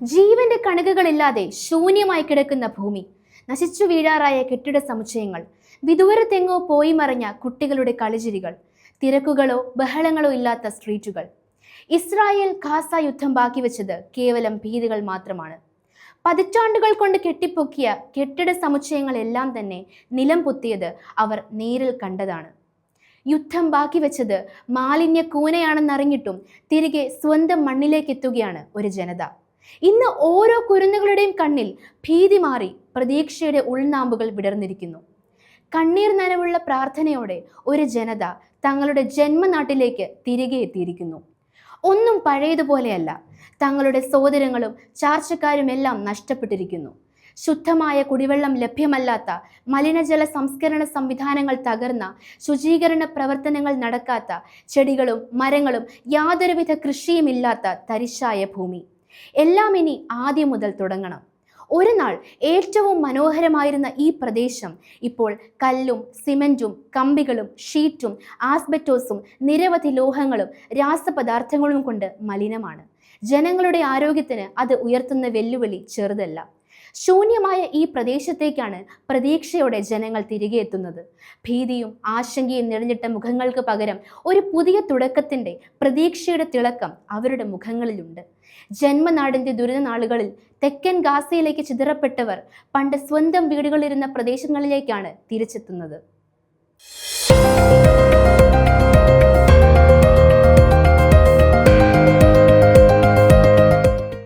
ജീവന്റെ കണകുകളില്ലാതെ ശൂന്യമായി കിടക്കുന്ന ഭൂമി നശിച്ചു വീഴാറായ കെട്ടിട സമുച്ചയങ്ങൾ വിദൂരത്തെങ്ങോ പോയി മറഞ്ഞ കുട്ടികളുടെ കളിചിരികൾ തിരക്കുകളോ ബഹളങ്ങളോ ഇല്ലാത്ത സ്ട്രീറ്റുകൾ. ഇസ്രായേൽ ഖാസ യുദ്ധം ബാക്കി വെച്ചത് കേവലം ഭീതികൾ മാത്രമാണ്. പതിറ്റാണ്ടുകൾ കൊണ്ട് കെട്ടിപ്പൊക്കിയ കെട്ടിട സമുച്ചയങ്ങളെല്ലാം തന്നെ നിലം പൊത്തിയത് അവർ നേരിൽ കണ്ടതാണ്. യുദ്ധം ബാക്കി വെച്ചത് മാലിന്യ കൂനയാണെന്നറിഞ്ഞിട്ടും തിരികെ സ്വന്തം മണ്ണിലേക്ക് എത്തുകയാണ് ഒരു ജനത. ഇന്ന് ഓരോ കുരുന്നുകളുടെയും കണ്ണിൽ ഭീതി മാറി പ്രതീക്ഷയുടെ ഉൾനാമ്പുകൾ വിടർന്നിരിക്കുന്നു. കണ്ണീർ നനവുള്ള പ്രാർത്ഥനയോടെ ഒരു ജനത തങ്ങളുടെ ജന്മനാട്ടിലേക്ക് തിരികെ എത്തിയിരിക്കുന്നു. ഒന്നും പഴയതുപോലെയല്ല തങ്ങളുടെ സോദരങ്ങളും ചാർച്ചക്കാരുമെല്ലാം നഷ്ടപ്പെട്ടിരിക്കുന്നു. ശുദ്ധമായ കുടിവെള്ളം ലഭ്യമല്ലാത്ത മലിനജല സംസ്കരണ സംവിധാനങ്ങൾ തകർന്ന ശുചീകരണ പ്രവർത്തനങ്ങൾ നടക്കാത്ത ചെടികളും മരങ്ങളും യാതൊരുവിധ കൃഷിയുമില്ലാത്ത തരിശായ ഭൂമി. എല്ലാം ഇനി ആദ്യം മുതൽ തുടങ്ങണം. ഒരു നാൾ ഏറ്റവും മനോഹരമായിരുന്ന ഈ പ്രദേശം ഇപ്പോൾ കല്ലും സിമന്റും കമ്പികളും ഷീറ്റും ആസ്ബറ്റോസും നിരവധി ലോഹങ്ങളും രാസപദാർത്ഥങ്ങളും കൊണ്ട് മലിനമാണ്. ജനങ്ങളുടെ ആരോഗ്യത്തിന് അത് ഉയർത്തുന്ന വെല്ലുവിളി ചെറുതല്ല. ശൂന്യമായ ഈ പ്രദേശത്തേക്കാണ് പ്രതീക്ഷയോടെ ജനങ്ങൾ തിരികെ എത്തുന്നത്. ഭീതിയും ആശങ്കയും നിറഞ്ഞിട്ട മുഖങ്ങൾക്ക് പകരം ഒരു പുതിയ തുടക്കത്തിന്റെ പ്രതീക്ഷയുടെ തിളക്കം അവരുടെ മുഖങ്ങളിലുണ്ട്. ജന്മനാടിന്റെ ദുരിത നാളുകളിൽ തെക്കൻ ഗാസയിലേക്ക് ചിതറപ്പെട്ടവർ പണ്ട് സ്വന്തം വീടുകളിലിരുന്ന പ്രദേശങ്ങളിലേക്കാണ് തിരിച്ചെത്തുന്നത്.